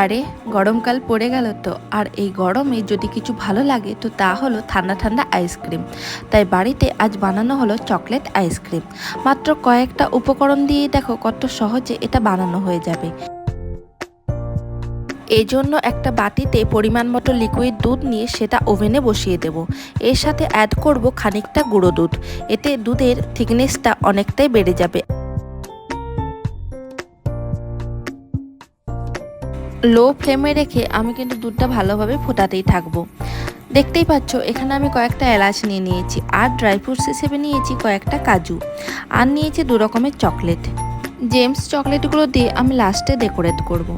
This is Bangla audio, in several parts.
আরে গরমকাল পড়ে গেল তো। আর এই গরমে যদি কিছু ভালো লাগে, তো তা হলো ঠান্ডা ঠান্ডা আইসক্রিম তাই বাড়িতে আজ বানানো হলো চকলেট আইসক্রিম মাত্র কয়েকটা উপকরণ দিয়ে দেখো কত সহজে এটা বানানো হয়ে যাবে। এই জন্য একটা বাটিতে পরিমাণ মতো লিকুইড দুধ নিয়ে সেটা ওভেনে বসিয়ে দেব। এর সাথে অ্যাড করব খানিকটা গুঁড়ো দুধ। এতে দুধের থিকনেসটা অনেকটাই বেড়ে যাবে। লো ফ্লেমে রেখে আমি কিন্তু দুধটা ভালোভাবে ফোটাতেই থাকব। দেখতেই পাচ্ছ, এখানে আমি কয়েকটা এলাচ নিয়ে নিয়েছি আর ড্রাই ফ্রুটস হিসেবে নিয়েছি কয়েকটা কাজু আর নিয়েছি দু রকমের চকলেট জেমস চকলেটগুলো দিয়ে আমি লাস্টে ডেকোরেট করব।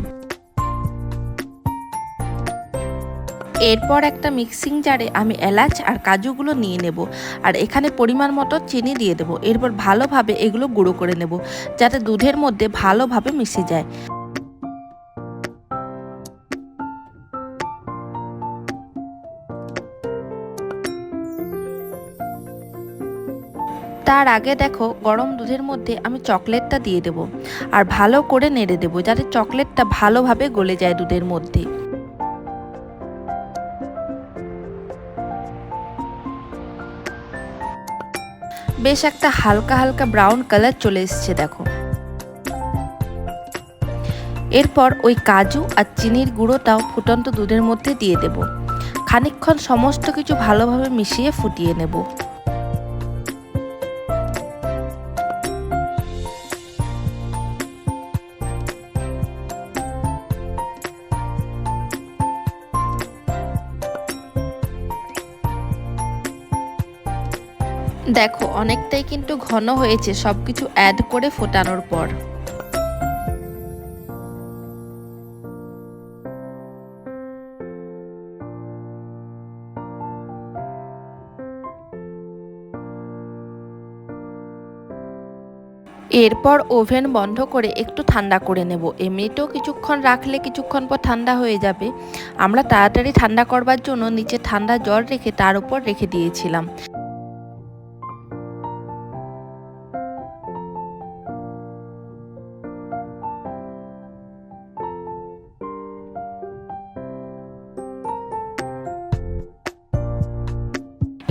এরপর একটা মিক্সিং জারে আমি এলাচ আর কাজুগুলো নিয়ে নেব আর এখানে পরিমাণ মতো চিনি দিয়ে দেবো। এরপর ভালোভাবে এগুলো গুঁড়ো করে নেব যাতে দুধের মধ্যে ভালোভাবে মিশে যায়। তার আগে দেখো, গরম দুধের মধ্যে আমি চকলেটটা দিয়ে দেব। আর ভালো করে নেড়ে দেবো, যাতে চকলেটটা ভালোভাবে গলে যায় দুধের মধ্যে। বেশ একটা হালকা হালকা ব্রাউন কালার চলে এসছে, দেখো। এরপর ওই কাজু আর চিনির গুঁড়োটাও ফুটন্ত দুধের মধ্যে দিয়ে দেব। খানিকক্ষণ সমস্ত কিছু ভালোভাবে মিশিয়ে ফুটিয়ে নেব। দেখো, অনেকটাই কিন্তু ঘন হয়েছে সব কিছু অ্যাড করে ফোটানোর পর। এরপর ওভেন বন্ধ করে একটু ঠান্ডা করে নেব। এমনিতেও কিছুক্ষণ রাখলে কিছুক্ষণ পর ঠান্ডা হয়ে যাবে। আমরা তাড়াতাড়ি ঠান্ডা করবার জন্য নিচে ঠান্ডা জল রেখে তার উপর রেখে দিয়েছিলাম।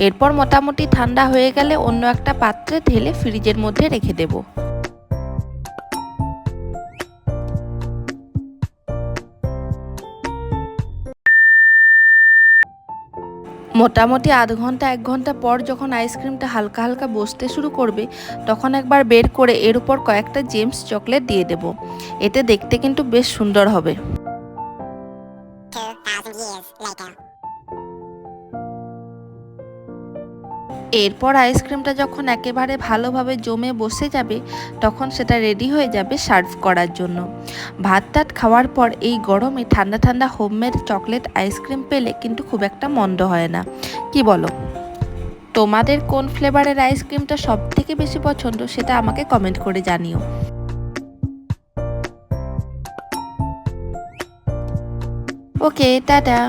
এরপর মোটামুটি ঠান্ডা হয়ে গেলে অন্য একটা পাত্রে ঢেলে ফ্রিজের মধ্যে রেখে দেব। মোটামুটি আধ ঘণ্টা, এক ঘণ্টা পর যখন আইসক্রিমটা হালকা হালকা বসতে শুরু করবে, তখন একবার বের করে এর উপর কয়েকটা জেমস চকলেট দিয়ে দেব। এতে দেখতে কিন্তু বেশ সুন্দর হবে। এরপর আইসক্রিমটা যখন একেবারে ভালোভাবে জমে বসে যাবে, তখন সেটা রেডি হয়ে যাবে সার্ভ করার জন্য। ভাত টাত খাওয়ার পর এই গরমে ঠান্ডা ঠান্ডা হোমমেড চকলেট আইসক্রিম পেলে কিন্তু খুব একটা মন্দ হয় না। কি বলো? তোমাদের কোন ফ্লেভারের আইসক্রিমটা সব থেকে বেশি পছন্দ সেটা আমাকে কমেন্ট করে জানিও। Okay tata.